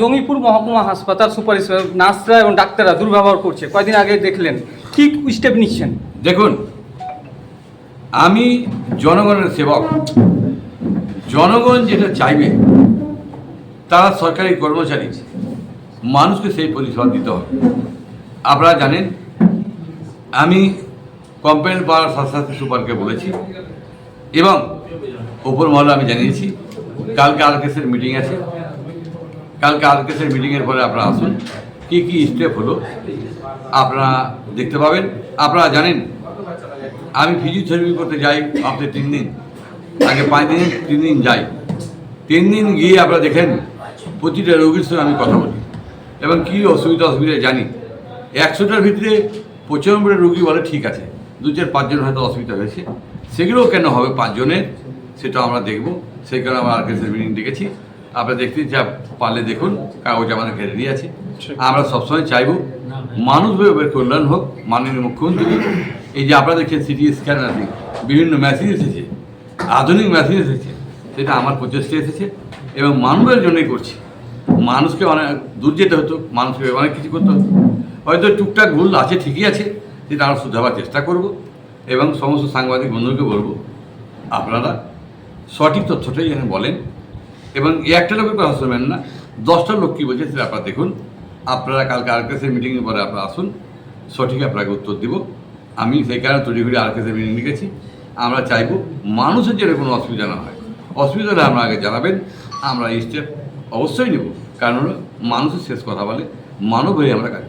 জঙ্গিপুর মহকুমা হাসপাতাল সুপার নার্সরা এবং ডাক্তাররা দুর্ব্যবহার করছে। কয়দিন আগে দেখলেন। কি স্টেপ নিচ্ছেন? দেখুন, আমি জনগণের সেবক। জনগণ যেটা চাইবে, তারা সরকারি কর্মচারী, মানুষকে সেই পরিষেবা দিতে হবে। আপনারা জানেন, আমি কমপ্লেন পাওয়ার সাথে সাথে সুপারকে বলেছি, এবং ওপর মহলে আমি জানিয়েছি, কালকে আর কেসের মিটিং আছে। কালকে আর কেসের মিটিংয়ের পরে আপনারা আসুন। কী কী স্টেপ হলো, আপনারা দেখতে পাবেন। আপনারা জানেন, আমি ফিজিওথেরাপি করতে যাই আপনি তিন দিন। আগে পাঁচ দিন, তিন দিন যাই। তিন দিন গিয়ে আপনারা দেখেন, প্রতিটা রোগীর সঙ্গে আমি কথা বলি। এবং কী অসুবিধা অসুবিধা জানি। একশোটার ভিতরে পঁচানব্বই রোগী বলে ঠিক আছে। দু চার পাঁচজন হয়তো অসুবিধা হয়েছে। সেগুলোও কেন হবে পাঁচজনের, সেটা আমরা দেখব। সেই কারণে আমরা আর্কেসের মিটিং ডেকেছি আপনারা দেখতে যা পারলে দেখুন কাগজ আমাদের ঘেরে আছে। আমরা সবসময় চাইব মানুষ ভাবে কল্যাণ হোক মাননীয় মুখ্যমন্ত্রী। এই যে আপনারা দেখছেন সিটি স্ক্যান আছে বিভিন্ন মেশিন এসেছে আধুনিক মেশিন এসেছে সেটা আমার প্রচেষ্টা এসেছে এবং মানুষের জন্যই করছি। মানুষকে অনেক দূর যেতে হতো মানুষকে অনেক কিছু করতে হতো। হয়তো টুকটাক ভুল আছে ঠিকই আছে সেটা আমরা শুধরাবার চেষ্টা করব এবং সমস্ত সাংবাদিক বন্ধুকে বলব আপনারা সঠিক তথ্যটাই যেন বলেন এবং এই একটা লোকের কথা শুনবেন না, দশটা লোক কী বলছে সেটা আপনারা দেখুন। আপনারা কালকে আরকেসের মিটিংয়ের পরে আপনারা আসুন, সঠিক আপনাকে উত্তর দিব। আমি সেই কারণে তৈরি করে আরকেসের মিটিং লিখেছি। আমরা চাইব মানুষের যেন কোনো অসুবিধা না হয়। অসুবিধা হলে আমরা আগে জানাবেন, আমরা এই স্টেপ অবশ্যই নেব। কারণ হলো মানুষের শেষ কথা বলে, মানব হয়ে আমরা কাজ।